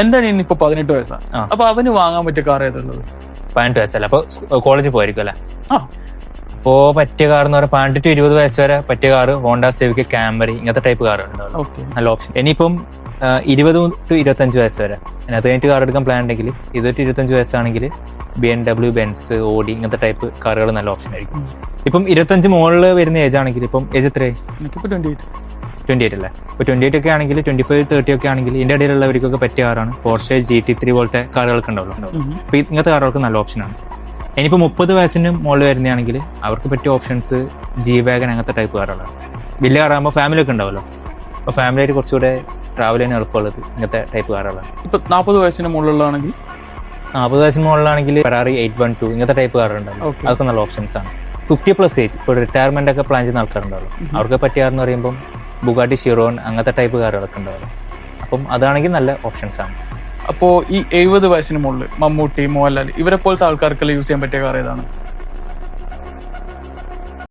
എന്റെ അനിയൻ ഇപ്പൊ പതിനെട്ട് വയസ്സാണ്. ആ. അപ്പൊ അവന് വാങ്ങാൻ പറ്റിയ കാർ ഏതുള്ളത് പതിനെട്ട് വയസ്സല്ല. അപ്പൊ കോളേജിൽ പോയിരിക്കും അല്ലേ? ആ. അപ്പോ പറ്റിയ കാർ എന്ന് പറഞ്ഞാൽ പതിനെട്ട് ടു ഇരുപത് വയസ്സ് വരെ പറ്റിയ കാർ ഹോണ്ട സേവിക്ക് ക്യാമറി ഇങ്ങനത്തെ ടൈപ്പ് കാർ ഉണ്ടാവും ഓക്കെ നല്ല ഓപ്ഷൻ ഇനിയിപ്പം ആ, ഇരുപത് ടു ഇരുപത്തഞ്ച് വയസ്സ് വരെ. അതിനകത്ത് കഴിഞ്ഞിട്ട് കാർ എടുക്കാൻ പ്ലാൻ ഉണ്ടെങ്കിൽ ഇരുപത് ടു ഇരുപത്തഞ്ച് വയസ്സാണെങ്കിൽ ബി എം ഡബ്ല്യു ബെൻസ് ഓടി ഇങ്ങനത്തെ ടൈപ്പ് കാറുകൾ നല്ല ഓപ്ഷൻ ആയിരിക്കും. ഇപ്പം ഇരുപത്തഞ്ച് മുകളിൽ വരുന്ന ഏജ് ആണെങ്കിൽ ഇപ്പം ഏജ് എത്രയായി? എനിക്കിപ്പോ ട്വന്റി എയ്റ്റ് ട്വന്റി എയ്റ്റ് അല്ലേ? ഇപ്പോൾ ട്വന്റി എയ്റ്റ് ഒക്കെ ആണെങ്കിൽ ട്വന്റി ഫൈവ് തേർട്ടി ഒക്കെ ആണെങ്കിൽ ഇതിന്റെ ഇടയിലുള്ളവർക്കൊക്കെ പറ്റിയ കാറാണ്. പോർഷെ ജി ടി ത്രീ പോലത്തെ കാറുകൾക്ക് ഉണ്ടാവുള്ളൂ. അപ്പോൾ ഇങ്ങനത്തെ കാറുകൾക്ക് നല്ല ഓപ്ഷനാണ് ഇനിയിപ്പോൾ മുപ്പത് വയസ്സിന് മുകളിൽ വരുന്നതാണെങ്കിൽ അവർക്ക് പറ്റിയ ഓപ്ഷൻസ് ജി വാഗൻ അങ്ങനത്തെ ടൈപ്പ് കാറുകളാണ്. വലിയ കാറാകുമ്പോൾ ഫാമിലി ഒക്കെ ഉണ്ടാവുമല്ലോ. അപ്പോൾ ഫാമിലി ആയിട്ട് കുറച്ചുകൂടെ ട്രാവൽ ചെയ്യാൻ എളുപ്പമുള്ളത് ഇങ്ങനത്തെ ടൈപ്പ് കാറുകളാണ്. ഇപ്പോൾ നാൽപ്പത് വയസ്സിന് മുകളിലുള്ളതാണെങ്കിൽ? നാൽപ്പത് വയസ്സിന് മുകളിലാണെങ്കിൽ ഫെറാറി എയ്റ്റ് വൺ ടു ഇങ്ങനത്തെ ടൈപ്പ് കാർ Okay. അതൊക്കെ നല്ല ഓപ്ഷൻസ് ആണ്. ഫിഫ്റ്റി പ്ലസ് ഏജ് ഇപ്പോൾ റിട്ടയർമെന്റ് ഒക്കെ പ്ലാൻ ചെയ്യുന്ന ആൾക്കാരുണ്ടാവും. അവർക്ക് പറ്റിയ കാർ എന്ന് പറയുമ്പോൾ ബുഗാട്ടി ഷിറോൺ അങ്ങനത്തെ ടൈപ്പ് കാറുകളൊക്കെ ഉണ്ടാവുമല്ലോ. അപ്പം അതാണെങ്കിൽ നല്ല ഓപ്ഷൻസ് ആണ്. അപ്പോൾ ഈ എഴുപത് വയസ്സിന് മുകളിൽ മമ്മൂട്ടി മോഹൻലാൽ ഇവരെ പോലത്തെ ആൾക്കാർക്കെല്ലാം യൂസ് ചെയ്യാൻ പറ്റിയ കാർ ഏതാണ്?